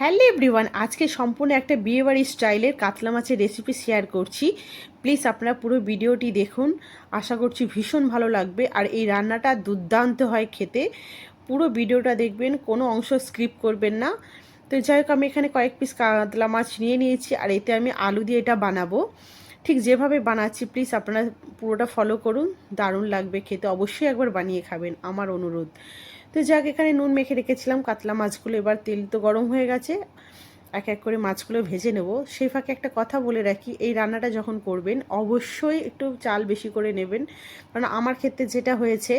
Hello everyone, আজকে সম্পূর্ণ একটা বিয়েবাড়ির স্টাইলের কাতলা মাছের রেসিপি শেয়ার করছি। প্লিজ আপনারা পুরো ভিডিওটি দেখুন, আশা করছি ভীষণ ভালো লাগবে। আর এই রান্নাটা দুর্দান্ত হয় খেতে। পুরো ভিডিওটা দেখবেন, কোনো অংশ স্ক্রিপ করবেন না। তো যাই হোক, আমি এখানে কয়েক পিস কাতলা মাছ নিয়ে নিয়েছি, আর এতে আমি আলু দিয়ে এটা বানাবো। ঠিক যেভাবে বানাচ্ছি প্লিজ আপনারা পুরোটা ফলো করুন। দারুণ লাগবে খেতে। অবশ্যই একবার বানিয়ে খাবেন, আমার অনুরোধ। তো যাক, এখানে নুন মেখে রেখেছিলাম, কাতলা মাছগুলো এবার তেল তো গরম হয়ে গেছে। এক এক করে মাছগুলো ভেজে নেব। সেই ফাঁকে একটা কথা বলে রাখি, এই রান্নাটা যখন করবেন, অবশ্যই একটু চাল বেশি করে নেবেন। কারণ আমার ক্ষেত্রে যেটা হয়েছে,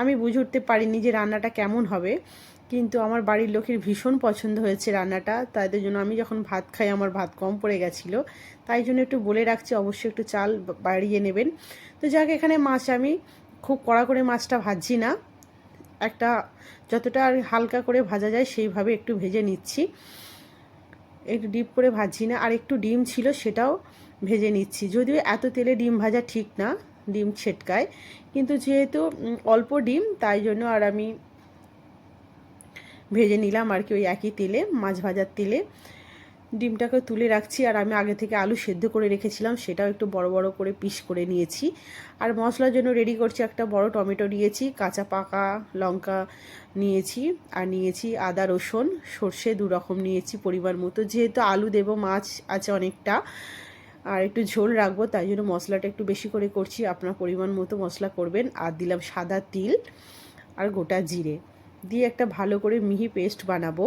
আমি বুঝে উঠতে পারিনি যে রান্নাটা কেমন হবে। কিন্তু আমার বাড়ির লোকের ভীষণ পছন্দ হয়েছে রান্নাটা, তাদের জন্য আমি যখন ভাত খাই আমার ভাত কম পড়ে গেছিল। তাই জন্য একটু বলে রাখছি, অবশ্যই একটু চাল বাড়িয়ে নেবেন। তো যাক, এখানে মাছ আমি খুব কড়া করে মাছটা ভাজছি না। একটা যতটা আর হালকা করে ভাজা যায় সেইভাবে একটু ভেজে নিচ্ছি। একটু ডিপ করে ভাজছি না, আর একটু ডিম ছিল সেটাও ভেজে নিচ্ছি। যদিও এত তেলে ডিম ভাজা ঠিক না, ডিম ছেটকায়। কিন্তু যেহেতু অল্প ডিম, তাই জন্য আর আমি ভেজে নিলাম আর কি ওই একই তেলে, মাছ ভাজার তেলে। ডিমটাকে তুলে রাখছি আর আমি আগে থেকে আলু সেদ্ধ করে রেখেছিলাম, সেটাও একটু বড় বড় করে পিস করে নিয়েছি। আর মশলার জন্য রেডি করছি একটা বড় টমেটো নিয়েছি, কাঁচা পাকা লঙ্কা নিয়েছি আর নিয়েছি আদা, রসুন, সর্ষে দু রকম নিয়েছি পরিমাণ মতো। যেহেতু আলু দেব, মাছ আছে অনেকটা, আর একটু ঝোল রাখব, তাই জন্য মশলাটা একটু বেশি করে করছি। আপনার পরিমাণ মতো মশলা করবেন। আর দিলাম সাদা তিল আর গোটা জিরে। দিয়ে একটা ভালো করে মিহি পেস্ট বানাবো।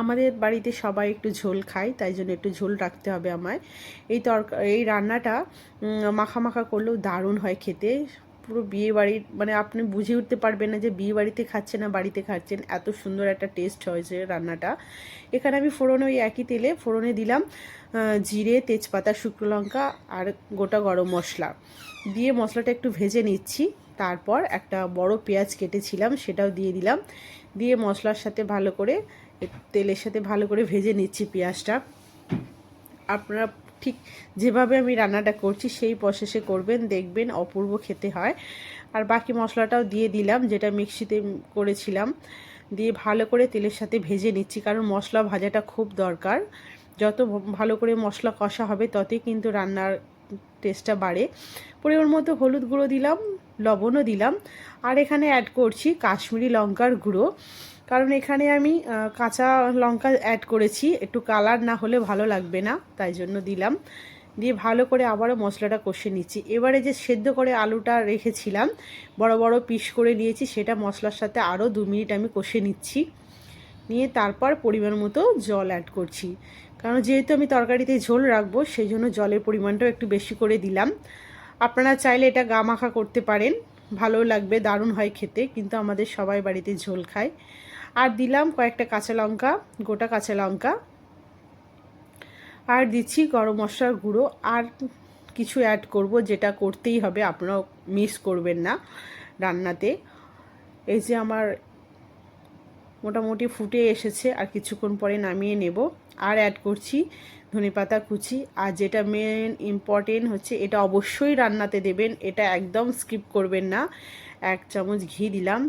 আমাদের বাড়িতে সবাই একটু ঝোল খায়, তাই জন্য একটু ঝোল রাখতে হবে আমায়। এই তরকা, এই রান্নাটা মাখা মাখা করলেও দারুণ হয় খেতে। পুরো বিয়ে বাড়ির মানে আপনি বুঝে উঠতে পারবেন না যে বিয়ে বাড়িতে খাচ্ছেন না বাড়িতে খাচ্ছেন, এত সুন্দর একটা টেস্ট হয়েছে রান্নাটা। এখানে আমি ফোড়নে ওই একই তেলে ফোড়নে দিলাম জিরে, তেজপাতা শুকনো লঙ্কা আর গোটা গরম মশলা। দিয়ে মশলাটা একটু ভেজে নিচ্ছি। তারপর একটা বড় পেঁয়াজ কেটেছিলাম, সেটাও দিয়ে দিলাম। দিয়ে মশলার সাথে ভালো করে, তেলের সাথে ভালো করে ভেজে নিচ্ছি পেঁয়াজটা। আপনারা ঠিক যেভাবে আমি রান্নাটা করছি, সেই প্রসেসে করবেন, দেখবেন অপূর্ব খেতে হয়। আর বাকি মশলাটাও দিয়ে দিলাম, যেটা মিক্সিতে করেছিলাম। দিয়ে ভালো করে তেলের সাথে ভেজে নিচ্ছি, কারণ মশলা ভাজাটা খুব দরকার। যত ভালো করে মশলা কষা হবে, ততই কিন্তু রান্নার টেস্টটা বাড়ে। পরিমাণ মতো হলুদ গুঁড়ো দিলাম লবণও দিলাম। আর এখানে অ্যাড করছি কাশ্মীরি লঙ্কার গুঁড়ো। কারণ এখানে আমি কাঁচা লঙ্কা অ্যাড করেছি। একটু কালার না হলে ভালো লাগবে না, তাই জন্য দিলাম। দিয়ে ভালো করে আবারও মশলাটা কষে নিচ্ছি। এবারে যে সেদ্ধ করে আলুটা রেখেছিলাম, বড় বড় পিস করে নিয়েছি, সেটা মশলার সাথে আরও দু মিনিট আমি কষে নিচ্ছি। নিয়ে তারপর পরিমাণ মতো জল অ্যাড করছি। কারণ যেহেতু আমি তরকারিতে ঝোল রাখব, সেই জন্য জলের পরিমাণটাও একটু বেশি করে দিলাম। আপনারা চাইলে এটা গা মাখা করতে পারেন। ভালো লাগবে, দারুণ হয় খেতে, কিন্তু আমাদের সবাই বাড়িতে ঝোল খায়। আর দিলাম কয়েকটা কাঁচা লঙ্কা, গোটা কাঁচা লঙ্কা। আর দিচ্ছি গরম মশলার গুঁড়ো। আর কিছু অ্যাড করব, যেটা করতেই হবে, আপনারাও মিস করবেন না রান্নাতে। এই যে আমার মোটামুটি ফুটে এসেছে, আর কিছুক্ষণ পরে নামিয়ে নেব। আর অ্যাড করছি ধনেপাতা কুচি। আর যেটা মেন ইম্পর্টেন্ট হচ্ছে, এটা অবশ্যই রান্নাতে দেবেন। এটা একদম স্কিপ করবেন না। এক চামচ ঘি দিলাম।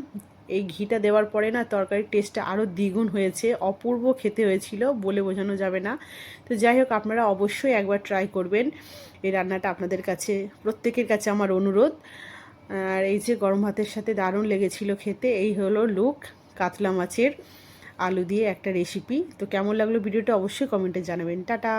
এই ঘিটা দেওয়ার পরে না, তরকারির টেস্টটা আরও দ্বিগুণ হয়েছে। অপূর্ব খেতে হয়েছিল বলে বোঝানো যাবে না। তো যাই হোক, আপনারা অবশ্যই একবার ট্রাই করবেন। এই রান্নাটা আপনাদের কাছে, প্রত্যেকের কাছে আমার অনুরোধ। আর এই যে গরম ভাতের সাথে দারুণ লেগেছিল খেতে, এই হলো লুক কাতলা মাছের। আলু দিয়ে একটা রেসিপি তো কেমন লাগল ভিডিওটা অবশ্যই কমেন্টে জানাবেন। টাটা।